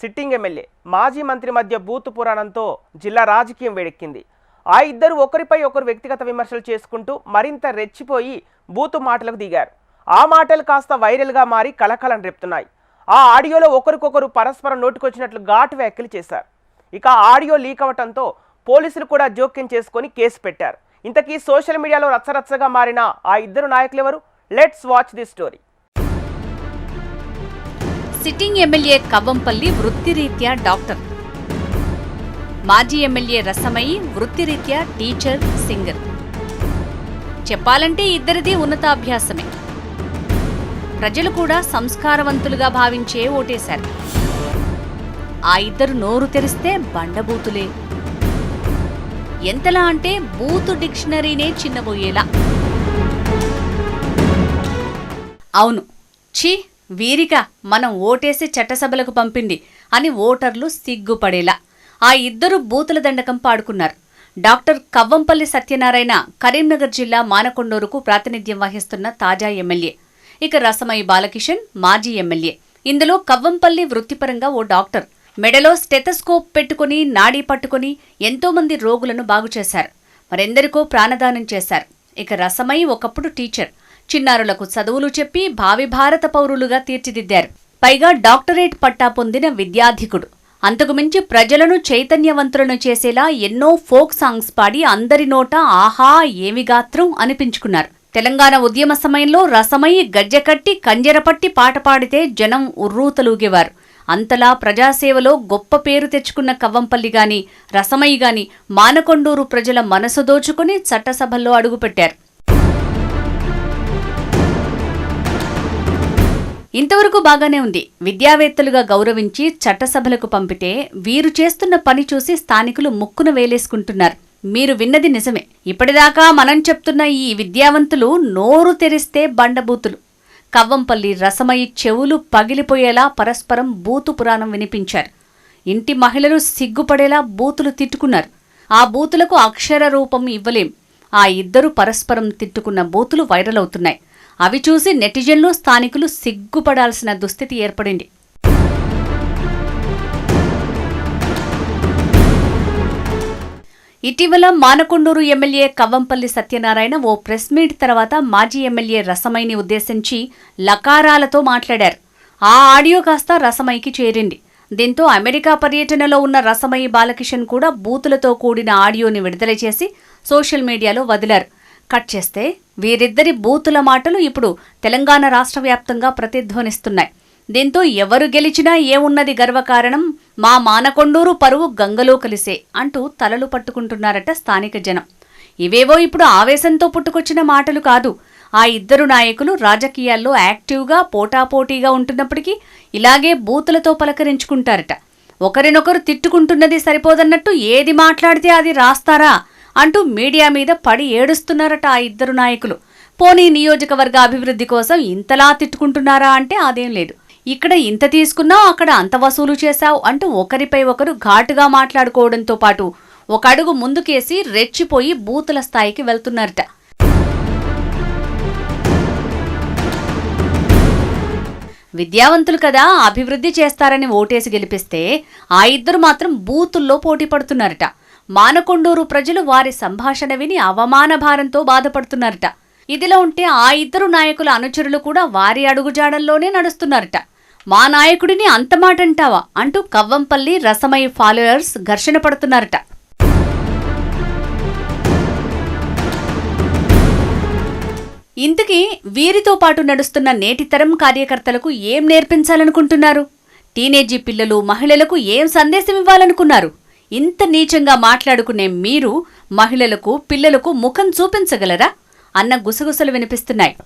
Sitting MLA మాజీ మంత్రి మధ్య బూత్ పురాణంతో జిల్లా రాజకీయం వేడెక్కింది. ఆ ఇద్దరు ఒకరిపై ఒకరు వ్యక్తిగత విమర్శలు చేసుకుంటూ మరింత రెచ్చిపోయి బూతు మాటలకు దిగారు. ఆ మాటలు కాస్త వైరల్గా మారి కలకలం రేపుతున్నాయి. ఆ ఆడియోలో ఒకరికొకరు పరస్పరం నోటుకొచ్చినట్లు ఘాటు వ్యాఖ్యలు చేశారు. ఇక ఆడియో లీక్ అవటంతో పోలీసులు కూడా జోక్యం చేసుకొని కేసు పెట్టారు. ఇంతకీ సోషల్ మీడియాలో రచ్చరచ్చగా మారిన ఆ ఇద్దరు నాయకులు ఎవరు let's watch the story. Sitting MLA Kavvampally వృత్తిరీత్యా డాక్టర్. మాజీ ఎమ్మెల్యే రసమయి వృత్తిరీత్యా టీచర్ సింగర్. చెప్పాలంటే ఇద్దరిది ఉన్నతాభ్యాసమే. ప్రజలు కూడా సంస్కారవంతులుగా భావించే ఓటేశారు. ఆ ఇద్దరు నోరు తెరిస్తే బండబూతులే. ఎంతలా అంటే బూతు డిక్షనరీనే చిన్నబోయేలా. అవును. ఛీ! వీరిక మనం ఓటేసి చట్టసభలకు పంపింది అని ఓటర్లు సిగ్గుపడేలా. ఆ ఇద్దరు బూతుల దండకం పాడుకున్నారు. డాక్టర్ కవ్వంపల్లి సత్యనారాయణ కరీంనగర్ జిల్లా మానకొండూరుకు ప్రాతినిధ్యం వహిస్తున్న తాజా ఎమ్మెల్యే. ఇక రసమై బాలకిషన్ మాజీ ఎమ్మెల్యే. ఇందులో కవ్వంపల్లి వృత్తిపరంగా ఓ డాక్టర్. మెడలో స్టెథస్కోప్ పెట్టుకుని నాడీ పట్టుకుని ఎంతోమంది రోగులను బాగుచేశారు. మరెందరికో ప్రాణదానం చేశారు. ఇక రసమై ఒకప్పుడు టీచర్. చిన్నారులకు చదువులు చెప్పి భావి భారత పౌరులుగా తీర్చిదిద్దారు. పైగా డాక్టరేట్ పట్టా పొందిన విద్యాధికుడు. అంతకుమించి ప్రజలను చైతన్యవంతులను చేసేలా ఎన్నో ఫోక్ సాంగ్స్ పాడి అందరి నోట ఆహా ఏమి గాత్రం అనిపించుకున్నారు. తెలంగాణ ఉద్యమ సమయంలో రసమయి గజ్జెకట్టి కంజరపట్టి పాట పాడితే జనం ఉర్రూతలూగేవారు. అంతలా ప్రజాసేవలో గొప్ప పేరు తెచ్చుకున్న కవ్వంపల్లి గాని రసమయి గాని మానకొండూరు ప్రజల మనసు దోచుకుని చట్టసభల్లో అడుగుపెట్టారు. ఇంతవరకు బాగానే ఉంది. విద్యావేత్తలుగా గౌరవించి చట్టసభలకు పంపితే వీరు చేస్తున్న పని చూసి స్థానికులు ముక్కున వేలేసుకుంటున్నారు. మీరు విన్నది నిజమే. ఇప్పటిదాకా మనం చెప్తున్న ఈ విద్యావంతులు నోరు తెరిస్తే బండబూతులు. కవ్వంపల్లి రసమయి చెవులు పగిలిపోయేలా పరస్పరం బూతు పురాణం వినిపించారు. ఇంటి మహిళలు సిగ్గుపడేలా బూతులు తిట్టుకున్నారు. ఆ బూతులకు అక్షర రూపం ఇవ్వలేం. ఆ ఇద్దరు పరస్పరం తిట్టుకున్న బూతులు వైరల్ అవుతున్నాయి. అవి చూసి నెటిజన్లు స్థానికులు సిగ్గుపడాల్సిన దుస్థితి ఏర్పడింది. ఇటీవల మానకొండూరు ఎమ్మెల్యే కవ్వంపల్లి సత్యనారాయణ ఓ ప్రెస్ మీట్ తర్వాత మాజీ ఎమ్మెల్యే రసమైని ఉద్దేశించి లకారాలతో మాట్లాడారు. ఆ ఆడియో కాస్త రసమైకి చేరింది. దీంతో అమెరికా పర్యటనలో ఉన్న రసమయి బాలకిషన్ కూడా బూతులతో కూడిన ఆడియోని విడుదల చేసి సోషల్ మీడియాలో వదిలారు. కట్ చేస్తే వీరిద్దరి బూతుల మాటలు ఇప్పుడు తెలంగాణ రాష్ట్ర వ్యాప్తంగా ప్రతిధ్వనిస్తున్నాయి. దీంతో ఎవరు గెలిచినా ఏమున్నది గర్వకారణం మా మానకొండూరు పరువు గంగలో కలిసే అంటూ తలలు పట్టుకుంటున్నారట స్థానిక జనం. ఇవేవో ఇప్పుడు ఆవేశంతో పుట్టుకొచ్చిన మాటలు కాదు. ఆ ఇద్దరు నాయకులు రాజకీయాల్లో యాక్టివ్గా పోటాపోటీగా ఉంటున్నప్పటికీ ఇలాగే బూతులతో పలకరించుకుంటారట. ఒకరినొకరు తిట్టుకుంటున్నది సరిపోదన్నట్టు ఏది మాట్లాడితే అది రాస్తారా? అంటూ మీడియా మీద పడి ఏడుస్తున్నారట ఆ ఇద్దరు నాయకులు. పోనీ నియోజకవర్గ అభివృద్ధి కోసం ఇంతలా తిట్టుకుంటున్నారా అంటే అదేం లేదు. ఇక్కడ ఇంత తీసుకున్నావు అక్కడ అంత వసూలు చేశావు అంటూ ఒకరిపై ఒకరు ఘాటుగా మాట్లాడుకోవడంతో పాటు ఒక అడుగు ముందుకేసి రెచ్చిపోయి బూతుల స్థాయికి వెళ్తున్నారట. విద్యావంతులు కదా అభివృద్ధి చేస్తారని ఓటేసి గెలిపిస్తే ఆ ఇద్దరు మాత్రం బూతుల్లో పోటీ పడుతున్నారట. మానకొండూరు ప్రజలు వారి సంభాషణ విని అవమాన భారంతో బాధపడుతున్నారట. ఇదిలో ఉంటే ఆ ఇద్దరు నాయకుల అనుచరులు కూడా వారి అడుగుజాడల్లోనే నడుస్తున్నారట. మా నాయకుడిని అంతమాటంటావా అంటూ కవ్వంపల్లి రసమయి ఫాలోయర్స్ ఘర్షణ పడుతున్నారట. ఇంతకీ వీరితో పాటు నడుస్తున్న నేటితరం కార్యకర్తలకు ఏం నేర్పించాలనుకుంటున్నారు? టీనేజీ పిల్లలు మహిళలకు ఏం సందేశం ఇవ్వాలనుకున్నారు ఇంత నీచంగా మాట్లాడుకునే మీరు మహిళలకు పిల్లలకు ముఖం చూపించగలరా? అన్న గుసగుసలు వినిపిస్తున్నాయి.